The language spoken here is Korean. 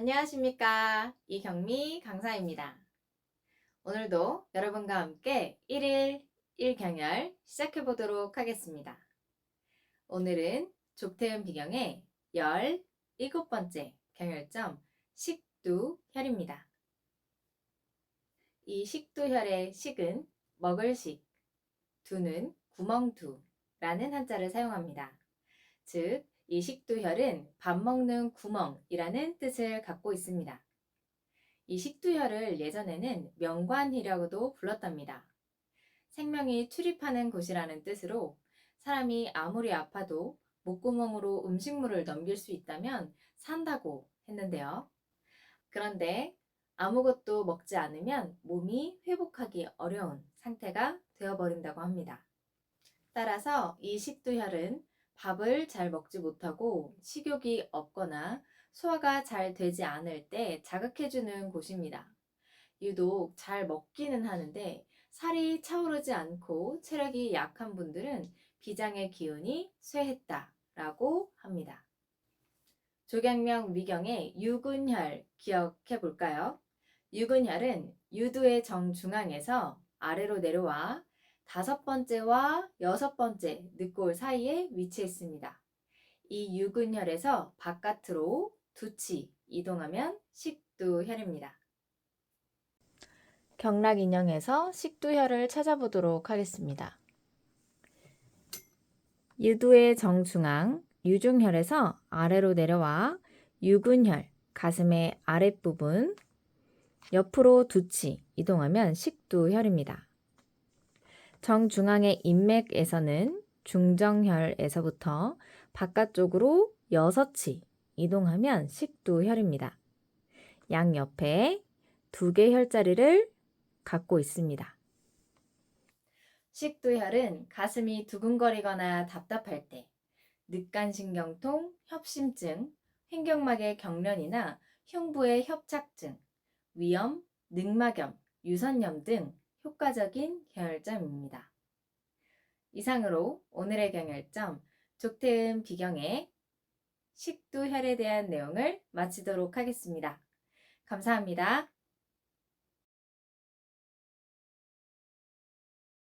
안녕하십니까. 이경미 강사입니다. 오늘도 여러분과 함께 1일 1경열 시작해 보도록 하겠습니다. 오늘은 족태음 비경의 17번째 경열점 식두혈입니다. 이 식두혈의 식은 먹을 식, 두는 구멍두라는 한자를 사용합니다. 즉, 이 식두혈은 밥 먹는 구멍이라는 뜻을 갖고 있습니다. 이 식두혈을 예전에는 명관이라고도 불렀답니다. 생명이 출입하는 곳이라는 뜻으로 사람이 아무리 아파도 목구멍으로 음식물을 넘길 수 있다면 산다고 했는데요. 그런데 아무것도 먹지 않으면 몸이 회복하기 어려운 상태가 되어버린다고 합니다. 따라서 이 식두혈은 밥을 잘 먹지 못하고 식욕이 없거나 소화가 잘 되지 않을 때 자극해주는 곳입니다. 유독 잘 먹기는 하는데 살이 차오르지 않고 체력이 약한 분들은 비장의 기운이 쇠했다 라고 합니다. 조경명 위경의 유근혈 기억해 볼까요? 유근혈은 유두의 정중앙에서 아래로 내려와 다섯 번째와 여섯 번째 늑골 사이에 위치해 있습니다. 이 유근혈에서 바깥으로 두치 이동하면 식두혈입니다. 경락 인형에서 식두혈을 찾아보도록 하겠습니다. 유두의 정중앙 유중혈에서 아래로 내려와 유근혈 가슴의 아랫부분 옆으로 두치 이동하면 식두혈입니다. 정중앙의 인맥에서는 중정혈에서부터 바깥쪽으로 여섯치 이동하면 식두혈입니다. 양옆에 두 개 혈자리를 갖고 있습니다. 식두혈은 가슴이 두근거리거나 답답할 때, 늑간신경통, 협심증, 횡격막의 경련이나 흉부의 협착증, 위염, 늑막염, 유선염 등 효과적인 경혈점입니다. 이상으로 오늘의 경혈점 족태음 비경의 식두혈에 대한 내용을 마치도록 하겠습니다. 감사합니다.